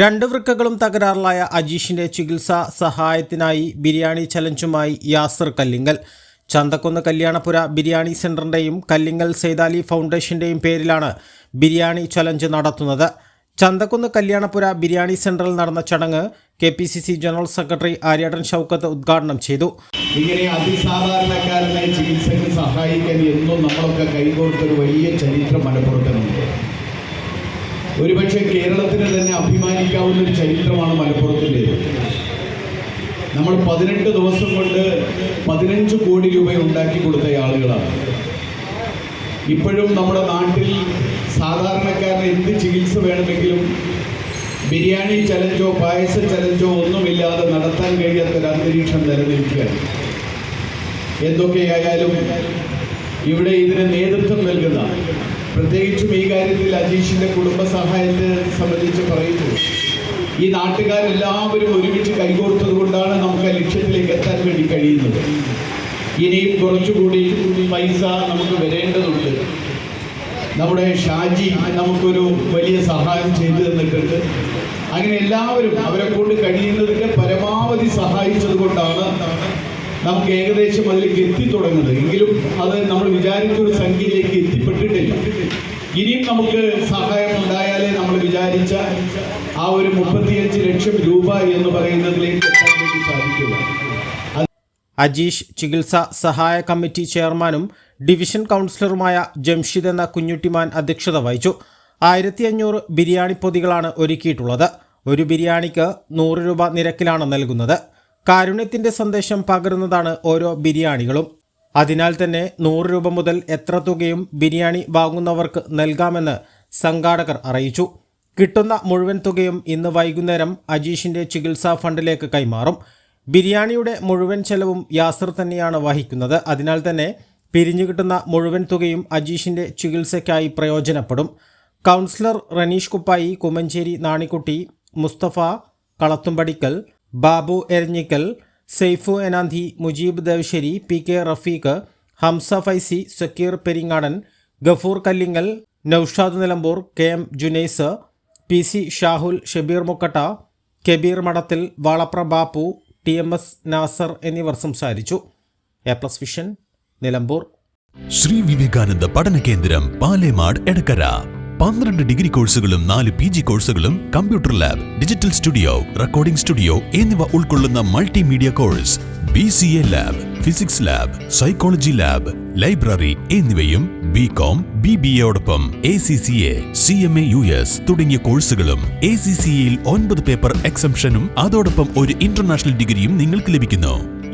രണ്ട് വൃക്കകളും തകരാറിലായ അജീഷിന്റെ ചികിത്സാ സഹായത്തിനായി ബിരിയാണി ചലഞ്ചുമായി യാസർ കല്ലിങ്ങൽ. ചന്തക്കുന്ന് കല്യാണപുര ബിരിയാണി സെന്ററിന്റെയും കല്ലിങ്ങൽ സൈതാലി ഫൗണ്ടേഷന്റെയും പേരിലാണ് ബിരിയാണി ചലഞ്ച് നടത്തുന്നത്. ചന്തക്കുന്ന് കല്യാണപുര ബിരിയാണി സെന്ററിൽ നടന്ന ചടങ്ങ് K P C C general secretary Aryadan Shoukath ഉദ്ഘാടനം ചെയ്തു. ഇങ്ങനെ അതിസാധാരണക്കാരനെ ചികിത്സയ്ക്ക് സഹായിക്കാൻ എന്നും നമ്മളൊക്കെ കൈകോർത്തൊരു വലിയ ചരിത്രം മലപ്പുറത്തിനുണ്ട് ഒരുപക്ഷെ കേരളത്തിന് ഒരു ചരിത്രമാണ് മലപ്പുറത്തിന്റെ. നമ്മൾ പതിനെട്ട് ദിവസം കൊണ്ട് പതിനഞ്ച് കോടി രൂപ ഉണ്ടാക്കി കൊടുത്ത ആളുകളാണ്. ഇപ്പോഴും നമ്മുടെ നാട്ടിൽ സാധാരണക്കാരന് എന്ത് ചികിത്സ വേണമെങ്കിലും ബിരിയാണി ചലഞ്ചോ പായസ ചലഞ്ചോ ഒന്നുമില്ലാതെ നടത്താൻ കഴിയാത്ത ഒരു അന്തരീക്ഷം നിലനിൽക്കുകയാണ്. എന്തൊക്കെയായാലും ഇവിടെ ഇതിന് നേതൃത്വം നൽകുന്ന പ്രത്യേകിച്ചും ഈ കാര്യത്തിൽ അജീഷിന്റെ കുടുംബ സഹായത്തെ സംബന്ധിച്ച് പറയുന്നു ഈ നാട്ടുകാരെല്ലാവരും ഒരുമിച്ച് കൈകോർത്തത് കൊണ്ടാണ് നമുക്ക് ലക്ഷ്യത്തിലേക്ക് എത്താൻ വേണ്ടി കഴിയുന്നത്. ഇനിയും കുറച്ചുകൂടി പൈസ നമുക്ക് വരേണ്ടതുണ്ട്. നമ്മുടെ ഷാജി നമുക്കൊരു വലിയ സഹായം ചെയ്തു തന്നിട്ടുണ്ട്. അങ്ങനെ എല്ലാവരും അവരെ കൊണ്ട് കഴിയുന്നതിന്റെ പരമാവധി സഹായിച്ചത് കൊണ്ടാണ് നമുക്ക് ഏകദേശം അതിലേക്ക് എത്തിത്തുടങ്ങുന്നത് എങ്കിലും അത് നമ്മൾ വിചാരിച്ചൊരു സംഖ്യയിലേക്ക് എത്തിപ്പെട്ടിട്ടില്ല. ഇനിയും നമുക്ക് സഹായം ഉണ്ടായാലേ നമ്മൾ വിചാരിച്ച ആ ഒരു മുപ്പത്തിയഞ്ച് ലക്ഷം രൂപ എന്ന് പറയുന്നതിലേക്ക് എത്താൻ വേണ്ടി സാധിക്കുക അജീഷ് ചികിത്സാ സഹായ കമ്മിറ്റി ചെയർമാനും ഡിവിഷൻ കൗൺസിലറുമായ ജംഷിദ് എന്ന കുഞ്ഞുട്ടിമാൻ അധ്യക്ഷത വഹിച്ചു. ആയിരത്തി അഞ്ഞൂറ് ബിരിയാണി പൊതികളാണ് ഒരുക്കിയിട്ടുള്ളത്. ഒരു ബിരിയാണിക്ക് നൂറ് രൂപ നിരക്കിലാണ് നൽകുന്നത്. കാരുണ്യത്തിന്റെ സന്ദേശം പകരുന്നതാണ് ഓരോ ബിരിയാണികളും. അതിനാൽ തന്നെ നൂറ് രൂപ മുതൽ എത്ര തുകയും ബിരിയാണി വാങ്ങുന്നവർക്ക് നൽകാമെന്ന് സംഘാടകർ അറിയിച്ചു. കിട്ടുന്ന മുഴുവൻ തുകയും ഇന്ന് വൈകുന്നേരം അജീഷിന്റെ ചികിത്സാ ഫണ്ടിലേക്ക് കൈമാറും. ബിരിയാണിയുടെ മുഴുവൻ ചെലവും യാസർ തന്നെയാണ് വഹിക്കുന്നത്. അതിനാൽ തന്നെ പിരിഞ്ഞു കിട്ടുന്ന മുഴുവൻ തുകയും അജീഷിന്റെ ചികിത്സയ്ക്കായി പ്രയോജനപ്പെടും. Councillor Raneesh Kuppayi Kumanchery Nanikutty Musthafa Kalathumpadikkal Babu Eranhikkal Saifu Enanthi Mujeeb Devassery P K Rafeeq Hamza Faizy Sakkeer Peringadan Gafoor Kallingal Noushad Nilambur K M Junais P C Shahul Shabeer Mukkatta Kabeer Madathil Valapra Bappu T M S Nasar എന്നിവർ സംസാരിച്ചു. A plus vision Nilambur. Sree Vivekananda പഠന കേന്ദ്രം പാലേമാട് എടക്കര. പന്ത്രണ്ട് degree കോഴ്സുകളും നാല് P G കോഴ്സുകളും computer lab digital studio recording studio എന്നിവ ഉൾക്കൊള്ളുന്ന multimedia course. B C A lab physics lab psychology lab library എന്നിവയും B com B B എയോടൊപ്പം A C C A C M A U S തുടങ്ങിയ കോഴ്സുകളും A C C എയിൽ ഒൻപത് paper എക്സംഷനും അതോടൊപ്പം ഒരു international ഡിഗ്രിയും നിങ്ങൾക്ക് ലഭിക്കുന്നു.